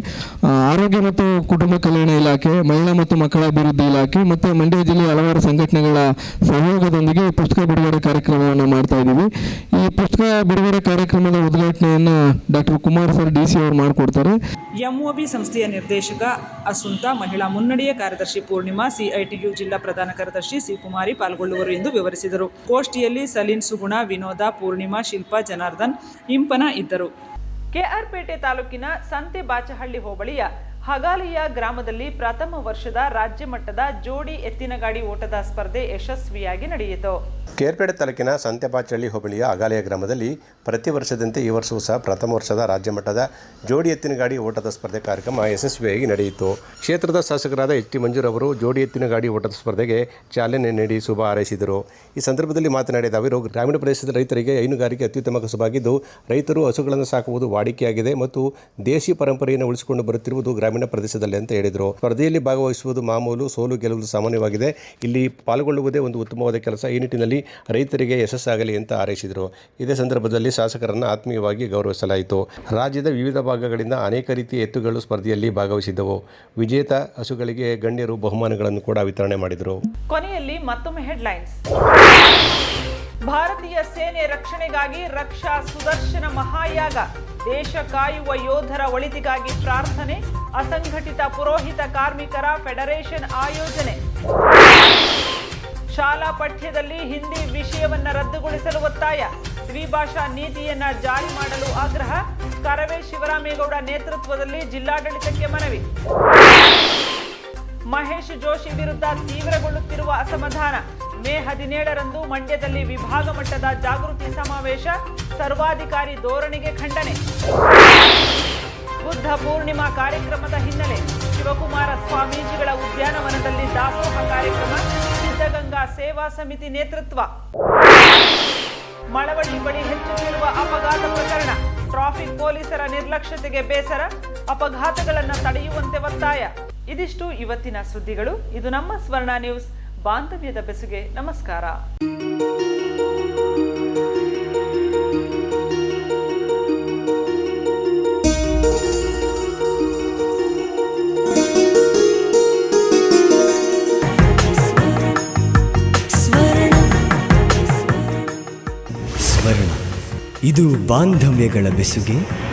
ಆರೋಗ್ಯ ಮತ್ತು ಕುಟುಂಬ ಕಲ್ಯಾಣ ಇಲಾಖೆ, ಮಹಿಳಾ ಮತ್ತು ಮಕ್ಕಳ ಅಭಿವೃದ್ಧಿ ಇಲಾಖೆ ಮತ್ತು ಮಂಡ್ಯ ಜಿಲ್ಲೆಯ ಹಲವಾರು ಸಂಘಟನೆಗಳ ಸಹಯೋಗದೊಂದಿಗೆ ಈ ಪುಸ್ತಕ ಬಿಡುಗಡೆ ಕಾರ್ಯಕ್ರಮವನ್ನು ಮಾಡ್ತಾ ಇದ್ದೀವಿ. ಈ ಪುಸ್ತಕ ಬಿಡುಗಡೆ ಕಾರ್ಯಕ್ರಮದ ಉದ್ಘಾಟನೆಯನ್ನು doctor Kumar sir D C ಅವರು ಮಾಡಿಕೊಡ್ತಾರೆ. ಎಂಒಬಿ ಸಂಸ್ಥೆಯ ನಿರ್ದೇಶಕ ಅಸುಂತ, ಮಹಿಳಾ ಮುನ್ನಡೆಯ ಕಾರ್ಯದರ್ಶಿ ಪೂರ್ಣಿಮಾ, ಸಿಐಟಿಯು ಜಿಲ್ಲಾ ಪ್ರಧಾನ ಕಾರ್ಯದರ್ಶಿ ಸಿ ಕುಮಾರಿ ಪಾಲ್ಗೊಳ್ಳುವರು ಎಂದು ವಿವರಿಸಿದರು. ಗೋಷ್ಠಿಯಲ್ಲಿ ಸಲೀನ್ ಸುಗುಣ, ವಿನೋದ ಪೂರ್ಣಿಮಾ ಶಿಲ್ಪಾ ಜನಾರ್ದನ್ ಇಂಪನ ಇದ್ದರು. ಕೆಆರ್ಪೇಟೆ ತಾಲೂಕಿನ ಸಂತೆ ಬಾಚಹಳ್ಳಿ ಹೋಬಳಿಯ ಹಗಾಲಿಯ ಗ್ರಾಮದಲ್ಲಿ ಪ್ರಥಮ ವರ್ಷದ ರಾಜ್ಯ ಮಟ್ಟದ ಜೋಡಿ ಎತ್ತಿನಗಾಡಿ ಓಟದ ಸ್ಪರ್ಧೆ ಯಶಸ್ವಿಯಾಗಿ ನಡೆಯಿತು. ಕೇರ್ಪೇಟೆ ತಾಲೂಕಿನ ಸಂತೆಬಾಚಳ್ಳಿ ಹೋಬಳಿಯ ಅಗಾಲಯ ಗ್ರಾಮದಲ್ಲಿ ಪ್ರತಿ ವರ್ಷದಂತೆ ಈ ವರ್ಷವೂ ಸಹ ಪ್ರಥಮ ವರ್ಷದ ರಾಜ್ಯ ಮಟ್ಟದ ಜೋಡಿ ಎತ್ತಿನ ಗಾಡಿ ಓಟದ ಸ್ಪರ್ಧೆ ಕಾರ್ಯಕ್ರಮ ಯಶಸ್ವಿಯಾಗಿ ನಡೆಯಿತು. ಕ್ಷೇತ್ರದ ಶಾಸಕರಾದ ಎಚ್ ಟಿ ಮಂಜೂರ್ ಅವರು ಜೋಡಿ ಎತ್ತಿನ ಗಾಡಿ ಓಟದ ಸ್ಪರ್ಧೆಗೆ ಚಾಲನೆ ನೀಡಿ ಶುಭ ಹಾರೈಸಿದರು. ಈ ಸಂದರ್ಭದಲ್ಲಿ ಮಾತನಾಡಿದ ಅವರು ಗ್ರಾಮೀಣ ಪ್ರದೇಶದ ರೈತರಿಗೆ ಹೈನುಗಾರಿಕೆ ಅತ್ಯುತ್ತಮ ಕಸುಬಾಗಿದ್ದು ರೈತರು ಹಸುಗಳನ್ನು ಸಾಕುವುದು ವಾಡಿಕೆಯಾಗಿದೆ ಮತ್ತು ದೇಶಿ ಪರಂಪರೆಯನ್ನು ಉಳಿಸಿಕೊಂಡು ಬರುತ್ತಿರುವುದು ಗ್ರಾಮೀಣ ಪ್ರದೇಶದಲ್ಲಿ ಅಂತ ಹೇಳಿದರು. ಸ್ಪರ್ಧೆಯಲ್ಲಿ ಭಾಗವಹಿಸುವುದು ಮಾಮೂಲು, ಸೋಲು ಗೆಲುವುದು ಸಾಮಾನ್ಯವಾಗಿದೆ. ಇಲ್ಲಿ ಪಾಲ್ಗೊಳ್ಳುವುದೇ ಒಂದು ಉತ್ತಮವಾದ ಕೆಲಸ. ಈ ನಿಟ್ಟಿನಲ್ಲಿ ರೈತರಿಗೆ ಯಶಸ್ಸಾಗಲಿ ಅಂತ ಹಾರೈಸಿದರು. ಇದೇ ಸಂದರ್ಭದಲ್ಲಿ ಶಾಸಕರನ್ನು ಆತ್ಮೀಯವಾಗಿ ಗೌರವಿಸಲಾಯಿತು. ರಾಜ್ಯದ ವಿವಿಧ ಭಾಗಗಳಿಂದ ಅನೇಕ ರೀತಿಯ ಎತ್ತುಗಳು ಸ್ಪರ್ಧೆಯಲ್ಲಿ ಭಾಗವಹಿಸಿದ್ದವು. ವಿಜೇತ ಹಸುಗಳಿಗೆ ಗಣ್ಯರು ಬಹುಮಾನಗಳನ್ನು ಕೂಡ ವಿತರಣೆ ಮಾಡಿದರು. ಕೊನೆಯಲ್ಲಿ ಮತ್ತೊಮ್ಮೆ ಹೆಡ್ಲೈನ್ಸ್. ಭಾರತೀಯ ಸೇನೆ ರಕ್ಷಣೆಗಾಗಿ ರಕ್ಷಾ ಸುದರ್ಶನ ಮಹಾಯಾಗ ದೇಶ ಕಾಯುವ ಯೋಧರ ಒಳಿತಿಗಾಗಿ ಪ್ರಾರ್ಥನೆ, ಅಸಂಘಟಿತ ಪುರೋಹಿತ ಕಾರ್ಮಿಕರ ಫೆಡರೇಷನ್ ಆಯೋಜನೆ. ಶಾಲಾ ಪಠ್ಯದಲ್ಲಿ ಹಿಂದಿ ವಿಷಯವನ್ನು ರದ್ದುಗೊಳಿಸಲು ಒತ್ತಾಯ. ದ್ವಿಭಾಷಾ ನೀತಿಯನ್ನ ಜಾರಿ ಮಾಡಲು ಆಗ್ರಹ. ಕರವೇ ಶಿವರಾಮೇಗೌಡ ನೇತೃತ್ವದಲ್ಲಿ ಜಿಲ್ಲಾಡಳಿತಕ್ಕೆ ಮನವಿ. ಮಹೇಶ್ ಜೋಶಿ ವಿರುದ್ಧ ತೀವ್ರಗೊಳ್ಳುತ್ತಿರುವ ಅಸಮಾಧಾನ. ಮೇ ಹದಿನೇಳರಂದು ಮಂಡ್ಯದಲ್ಲಿ ವಿಭಾಗ ಮಟ್ಟದ ಜಾಗೃತಿ ಸಮಾವೇಶ, ಸರ್ವಾಧಿಕಾರಿ ಧೋರಣೆಗೆ ಖಂಡನೆ. ಬುದ್ಧ ಪೂರ್ಣಿಮಾ ಕಾರ್ಯಕ್ರಮದ ಹಿನ್ನೆಲೆ ಶಿವಕುಮಾರ ಸ್ವಾಮೀಜಿಗಳ ಉದ್ಯಾನವನದಲ್ಲಿ ದಾಸೋಹ ಕಾರ್ಯಕ್ರಮ, ಸಿದ್ಧಗಂಗಾ ಸೇವಾ ಸಮಿತಿ ನೇತೃತ್ವ. ಮಳವಳ್ಳಿ ಬಳಿ ಹೆಚ್ಚುತ್ತಿರುವ ಅಪಘಾತ ಪ್ರಕರಣ, ಟ್ರಾಫಿಕ್ ಪೊಲೀಸರ ನಿರ್ಲಕ್ಷ್ಯತೆಗೆ ಬೇಸರ, ಅಪಘಾತಗಳನ್ನು ತಡೆಯುವಂತೆ ಒತ್ತಾಯ. ಇದಿಷ್ಟು ಇವತ್ತಿನ ಸುದ್ದಿಗಳು. ಇದು ನಮ್ಮ ಸ್ವರ್ಣ ನ್ಯೂಸ್. ಬಾಂಧವ್ಯದ ಬೆಸುಗೆ ನಮಸ್ಕಾರ. ಇದು ಬಾಂಧವ್ಯಗಳ ಬೆಸುಗೆ.